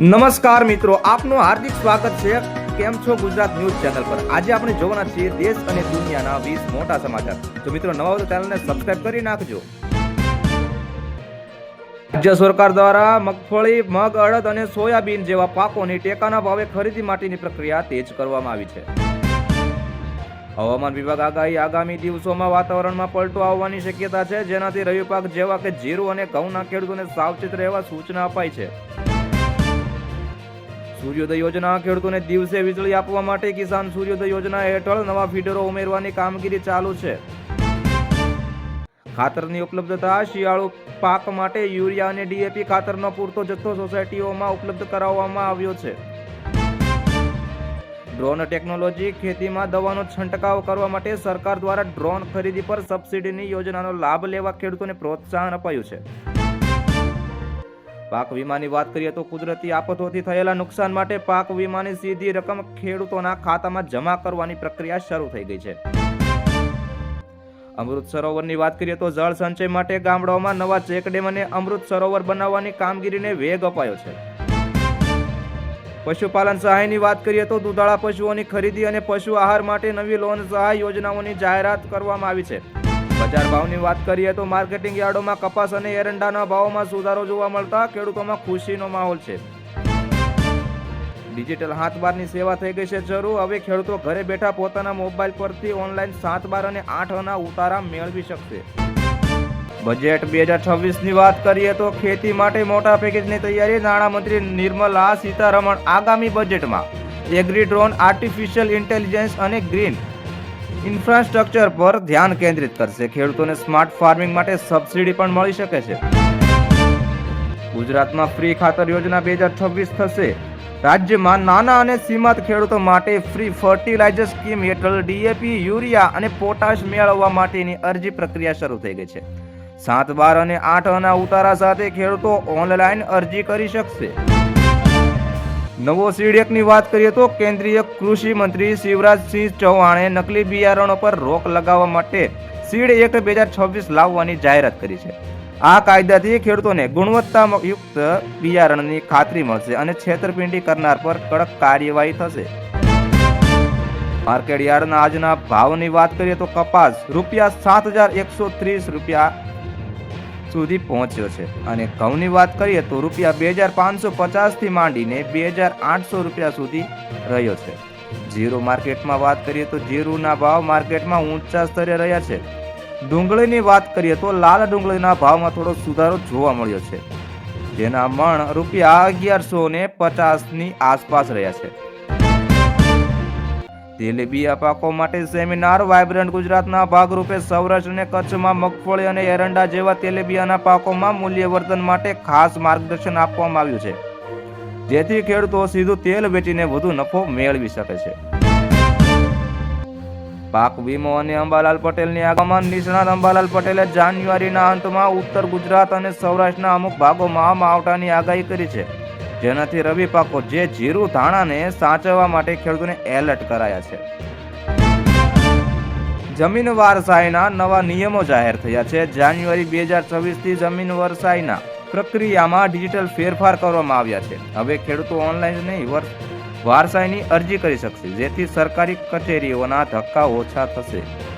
નમસ્કાર મિત્રો, આપનું હાર્દિક સ્વાગત છે. કેમ છો ગુજરાત ન્યૂઝ ચેનલ પર? આજે આપણે જોવાના છીએ દેશ અને દુનિયાના વીસ મોટા સમાચાર. તો મિત્રો, નવા તો ચેનલને સબસ્ક્રાઇબ કરી નાખજો. રાજ્ય સરકાર દ્વારા મગફળી, મગ, અડદ અને સોયાબીન જેવા પાકોની ટેકાના ભાવે ખરીદી માટેની પ્રક્રિયા તેજ કરવામાં આવી છે. હવામાન વિભાગ આગાહી આગામી દિવસોમાં વાતાવરણમાં પલટો આવવાની શક્યતા છે. જેનાથી રવિ પાક જેવા કે જીરું અને ઘઉંના ખેડૂતોને સાવચેત રહેવા સૂચના અપાઈ છે. સૂર્યોદય યોજના ખેડૂતોને દિવસે વીજળી આપવા માટે કિસાન સૂર્યોદય યોજના હેઠળ નવા ફીડરો ઉમેરવાની કામગીરી ચાલુ છે. ખાતરની ઉપલબ્ધતા, શિયાળુ પાક માટે યુરિયા અને ડીએપી ખાતરનો પૂરતો જથ્થો સોસાયટીઓમાં ઉપલબ્ધ કરાવવામાં આવ્યો છે. ડ્રોન ટેકનોલોજી, ખેતીમાં દવાનો છંટકાવ કરવા માટે સરકાર દ્વારા ડ્રોન ખરીદી પર સબસિડીની યોજનાનો લાભ લેવા ખેડૂતોને પ્રોત્સાહન અપાયું છે. પાક વીમાની વાત કરીએ તો કુદરતી આફતોથી થયેલા નુકસાન માટે પાક વીમાની સીધી રકમ ખેડૂતોના ખાતામાં જમા કરવાની પ્રક્રિયા શરૂ થઈ ગઈ છે. અમૃત સરોવરની વાત કરીએ તો જળ સંચય માટે ગામડાઓમાં નવા ચેકડેમ અને અમૃત સરોવર બનાવવાની કામગીરીને વેગ અપાયો છે. પશુપાલન સહાયની વાત કરીએ તો દુધાળા પશુઓની ખરીદી અને પશુ આહાર માટે નવી લોન સહાય યોજનાઓની જાહેરાત કરવામાં આવી છે. બજાર ભાવની વાત કરીએ તો માર્કેટિંગ યાર્ડોમાં કપાસ અને એરંડાના ભાવોમાં સુધારો જોવા મળતા ખેડૂતોમાં ખુશીનો માહોલ છે. ડિજિટલ હાથબારની સેવા થઈ ગઈ છે શરૂ હવે ખેડૂતો ઘરે બેઠા પોતાના મોબાઈલ પરથી ઓનલાઈન સાત બાર અને આઠ અના ઉતારા મેળવી શકશે. બજેટ બે હજાર છવ્વીસની વાત કરીએ તો ખેતી માટે મોટા પેકેજની તૈયારી. નાણામંત્રી નિર્મલા સીતારમણ આગામી બજેટમાં. એગ્રી ડ્રોન, આર્ટિફિશિયલ ઇન્ટેલિજન્સ અને ગ્રીન ઇન્ફ્રાસ્ટ્રક્ચર પર ધ્યાન કેન્દ્રિત કરશે. ખેડૂતોને સ્માર્ટ ફાર્મિંગ માટે સબસિડી પણ મળી શકે છે. ગુજરાતમાં ફ્રી ખાતર યોજના બે હજાર છવ્વીસ થશે. રાજ્યમાં નાના અને સીમાંત ખેડૂતો માટે ફ્રી ફર્ટિલાઇઝર સ્કીમ હેઠળ ડીએપી, યુરિયા અને પોટાશ મેળવવા માટેની અરજી પ્રક્રિયા શરૂ થઈ ગઈ છે. સાત, બાર અને આઠ અના ઉતારા સાથે ખેડૂતો ઓનલાઈન અરજી કરી શકશે. નવો સીડેકની વાત કરીએ તો કેન્દ્રીય કૃષિ મંત્રી શિવરાજસિંહ ચૌહાણે નકલી બિયારણો પર રોક લગાવવા માટે સીડ એક્ટ બે હજાર છવ્વીસ લાવવાની જાહેરાત કરી છે. આ કાયદાથી ખેડૂતોને ગુણવત્તાયુક્ત બિયારણની ખાતરી મળશે અને છેતરપિંડી કરનાર પર કડક કાર્યવાહી થશે. માર્કેટ યાર્ડના આજના ભાવની વાત કરીએ તો કપાસ રૂપિયા સાત હજાર એકસો ત્રીસ રૂપિયા સુધી પહોંચ્યો છે. અને ઘઉંની વાત કરીએ તો રૂપિયા બે હજાર પાંચસો પચાસથી માંડીને બે હજાર આઠસો રૂપિયા સુધી રહ્યો છે. જીરું માર્કેટમાં વાત કરીએ તો જીરુના ભાવ માર્કેટમાં ઊંચા સ્તરે રહ્યા છે. ડુંગળીની વાત કરીએ તો લાલ ડુંગળીના ભાવમાં થોડો સુધારો જોવા મળ્યો છે. જેના મણ રૂપિયા અગિયારસો ને પચાસની આસપાસ રહ્યા છે. તેલીબિયા પાકો માટે સેમિનાર વાઇબ્રન્ટ ગુજરાતના ભાગરૂપે સૌરાષ્ટ્ર અને કચ્છમાં મગફળી અને એરંડા જેવા તેલીબિયાના પાકોમાં મૂલ્યવર્ધન માટે ખાસ માર્ગદર્શન આપવામાં આવ્યું છે. જેથી ખેડૂતો સીધું તેલ વેચીને વધુ નફો મેળવી શકે છે. પાક વીમો અને અંબાલાલ પટેલની આગમન નિષ્ણાત અંબાલાલ પટેલે જાન્યુઆરીના અંતમાં ઉત્તર ગુજરાત અને સૌરાષ્ટ્રના અમુક ભાગોમાં માવઠાની આગાહી કરી છે. જેનાથી રવિ પાકો જે જીરું ધાણાને સાચવવા માટે ખેડૂતોને એલર્ટ કરાયા છે. જમીન વારસાઈના નવા નિયમો જાહેર થયા છે. જાન્યુઆરી બે હજાર છવ્વીસથી જમીન વરસાઈના પ્રક્રિયામાં ડિજિટલ ફેરફાર કરવામાં આવ્યા છે. હવે ખેડૂતો ઓનલાઈન નહીં, વર- વારસાઈની અરજી કરી શકશે, જેથી સરકારી કચેરીઓના ધક્કા ઓછા થશે.